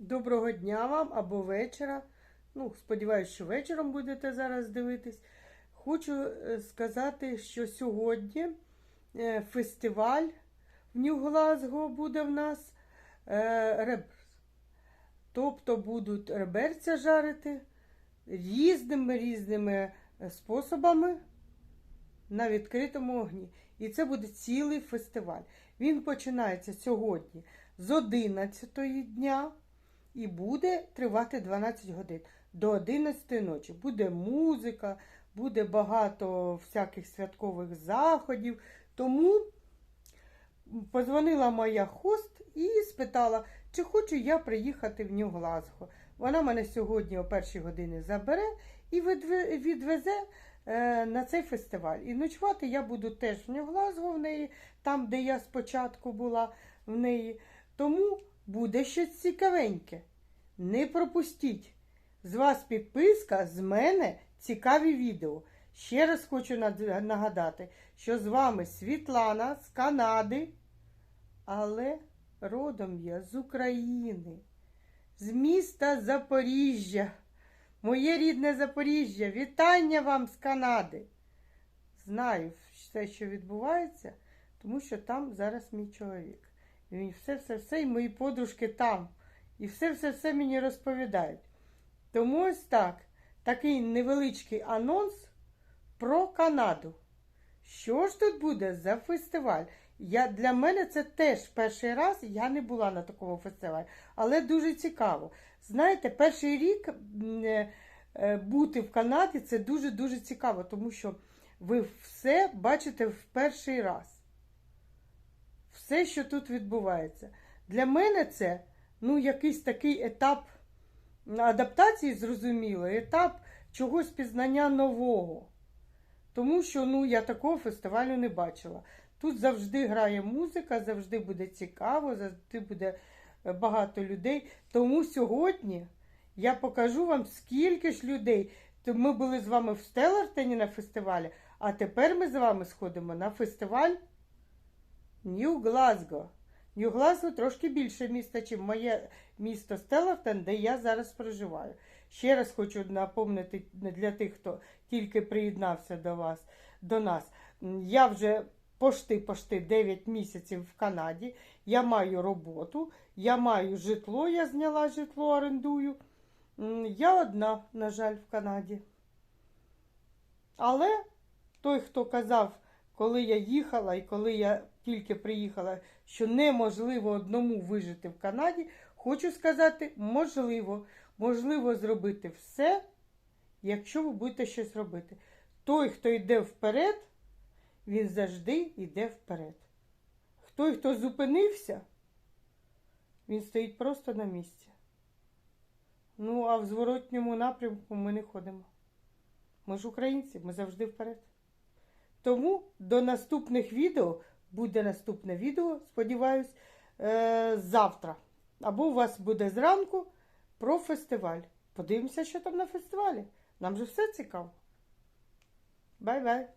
Доброго дня вам або вечора. Ну, сподіваюся, що вечором будете зараз дивитись. Хочу е, сказати, що сьогодні е, фестиваль в Нью-Глазго буде в нас е, реберс. Тобто будуть реберця жарити різними різними способами на відкритому огні. І це буде цілий фестиваль. Він починається сьогодні з 11 дня і буде тривати 12 годин до 11 ночі. Буде музика, буде багато всяких святкових заходів. Тому позвонила моя хост і спитала, чи хочу я приїхати в Нью-Глазго. Вона мене сьогодні о першій годині забере і відвезе е, на цей фестиваль. І ночувати я буду теж в Нью-Глазго в неї, там, де я спочатку була в неї. Тому буде щось цікавеньке. Не пропустіть. З вас підписка, з мене цікаві відео. Ще раз хочу нагадати, що з вами Світлана з Канади, але родом я з України, з міста Запоріжжя. Моє рідне Запоріжжя. Вітання вам з Канади. Знаю все, що відбувається, тому що там зараз мій чоловік. Він все-все-все, і мої подружки там. І все-все-все мені розповідають. Тому ось так, такий невеличкий анонс про Канаду. Що ж тут буде за фестиваль? Я, Для мене це теж перший раз, я не була на такому фестивалі, але дуже цікаво. Знаєте, перший рік е, е, бути в Канаді це дуже-дуже цікаво, тому що ви все бачите в перший раз. Все, що тут відбувається. Для мене це ну, якийсь такий етап адаптації, зрозуміло, етап чогось пізнання нового. Тому що ну, я такого фестивалю не бачила. Тут завжди грає музика, завжди буде цікаво, завжди буде е, багато людей. Тому сьогодні я покажу вам, скільки ж людей. Ми були з вами в Стеллартені на фестивалі, а тепер ми з вами сходимо на фестиваль Нью-Глазго. Нью-Глазго трошки більше міста, ніж моє місто Стеллартон, де я зараз проживаю. Ще раз хочу напомнити для тих, хто тільки приєднався до вас, до нас. Я вже пошти-пошти 9 місяців в Канаді. Я маю роботу, я маю житло, я зняла житло, орендую. Я одна, на жаль, в Канаді. Але той, хто казав, коли я їхала і коли я тільки приїхала, що неможливо одному вижити в Канаді, хочу сказати, можливо. Можливо зробити все, якщо ви будете щось робити. Той, хто йде вперед, він завжди йде вперед. Той, хто зупинився, він стоїть просто на місці. Ну, а в зворотньому напрямку ми не ходимо. Ми ж українці, ми завжди вперед. Тому до наступних відео буде наступне відео, сподіваюсь, е- завтра. Або у вас буде зранку про фестиваль. Подивимося, що там на фестивалі. Нам же все цікаво. Бай-бай!